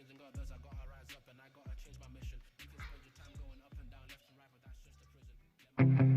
changing God does, I gotta rise up and I gotta change my mission. You can spend your time going up and down, left and right, but that's just a prison.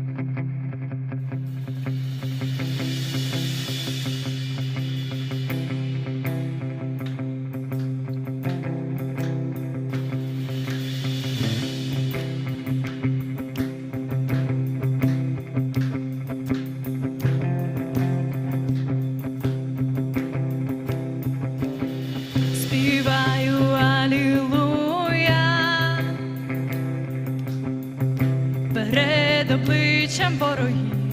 перед обличчям ворогів.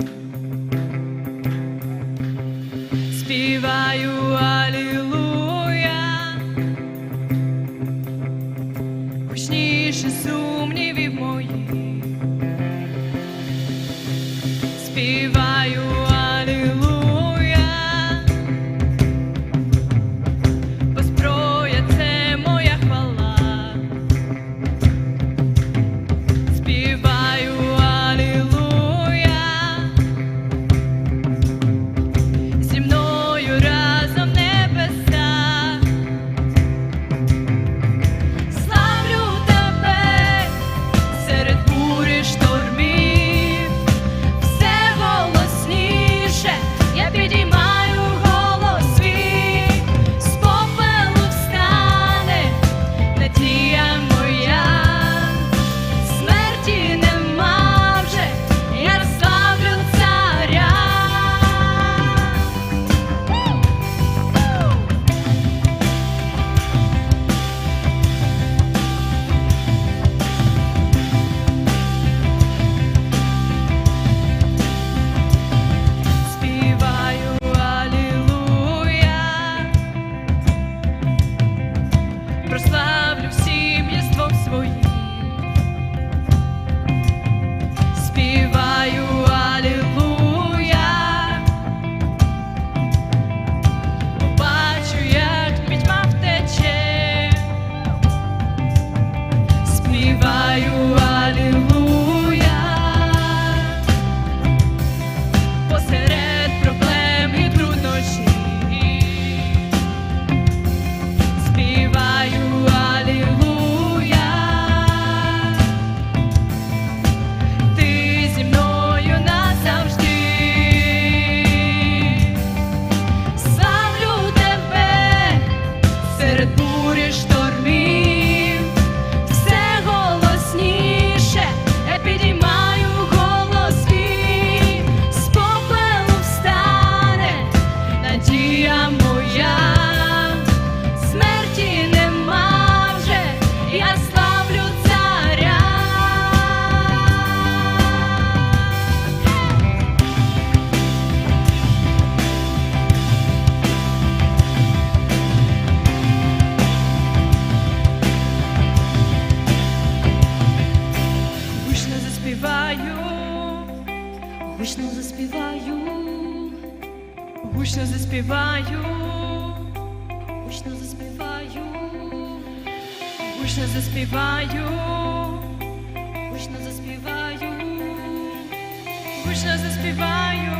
гучно заспіваю,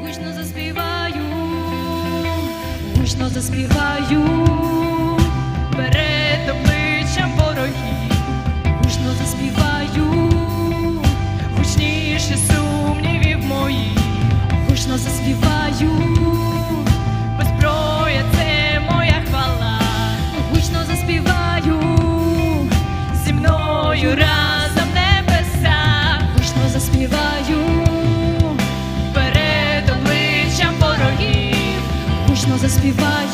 гучно заспіваю, гучно заспіваю, перед обличчям ворогів, гучно заспіваю, гучніше сумнівів моїх, гучно заспіваю. Everybody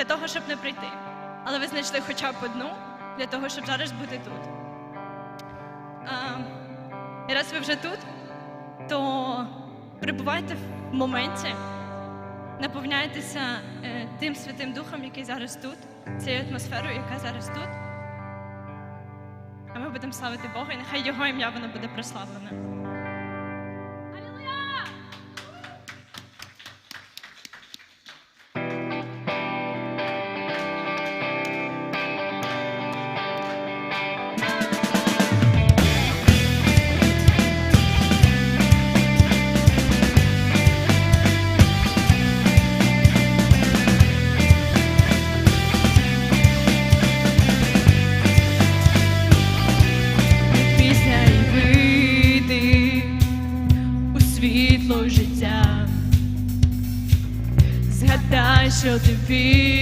для того, щоб не прийти. Але ви знайшли хоча б одну для того, щоб зараз бути тут. А, І раз ви вже тут, то перебувайте в моменті, наповняйтеся е, тим Святим Духом, який зараз тут, цією атмосферою, яка зараз тут. А ми будемо славити Бога, і нехай його ім'я воно буде прославлене. shall they be?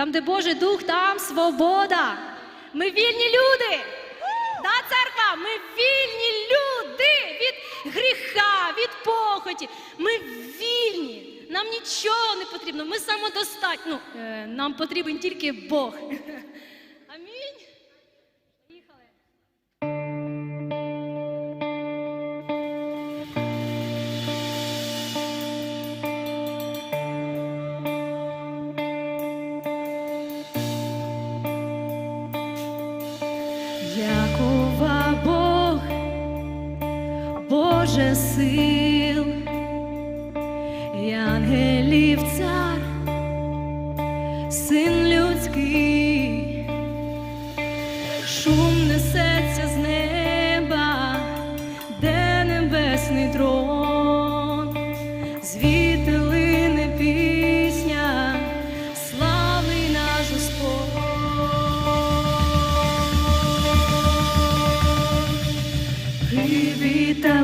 Там, де Божий Дух, там свобода. Ми вільні люди. Да, церква, ми вільні люди від гріха, від похоті. Ми вільні. Нам нічого не потрібно. Ми самодостатні. Ну, е, Нам потрібен тільки Бог. Jesse.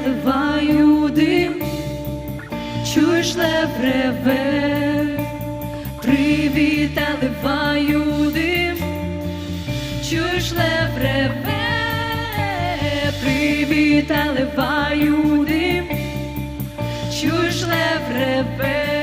заливаю дим, чуєш лев реве, привіт, наливаю дим, чуєш лев реве, привіт, наливаю дим, чуєш лев реве.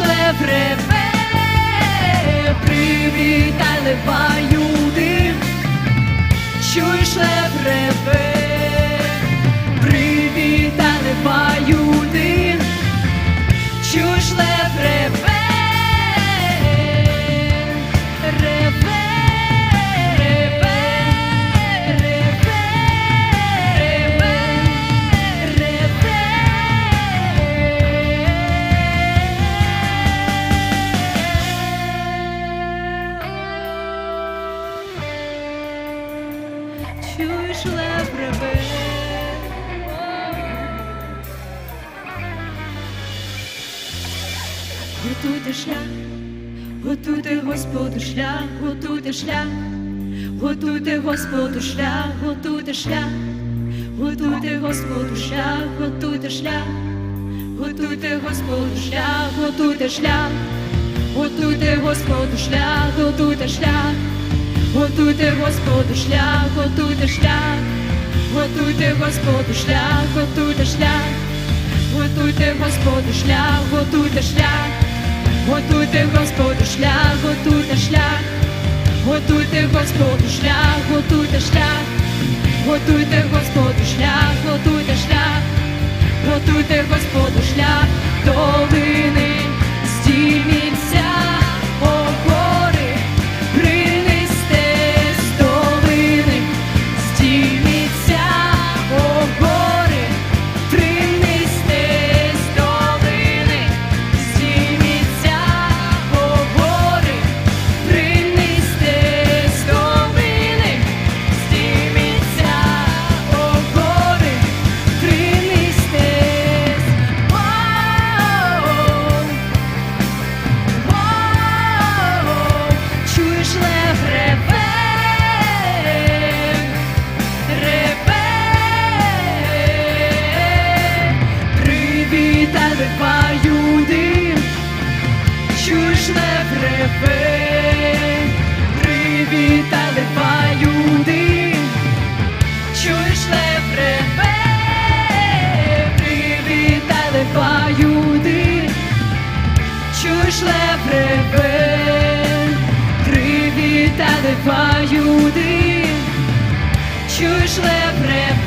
шеф реве, привітай, чуєш, шеф реве. Шлях, готуйте Господу шлях, готуйте шлях, готуйте Господу шлях, готуйте шлях, готуйте Господу шлях, готуйте шлях, готуйте Господу шлях, готуйте шлях, готуйте Господу шлях, готуйте шлях. Готуйте Господу шлях, готуйте шлях, готуйте Господу шлях, готуйте шлях, готуйте Господу шлях, готуйте шлях, готуйте Господу шлях, готуйте шлях, готуйте Господу шлях, долини здійміться, привітали люди, чуєш лев реве, привітали люди, чуєш лев реве, привітали люди. Чуєш лев реве, привітали люди. Чуєш лев реве,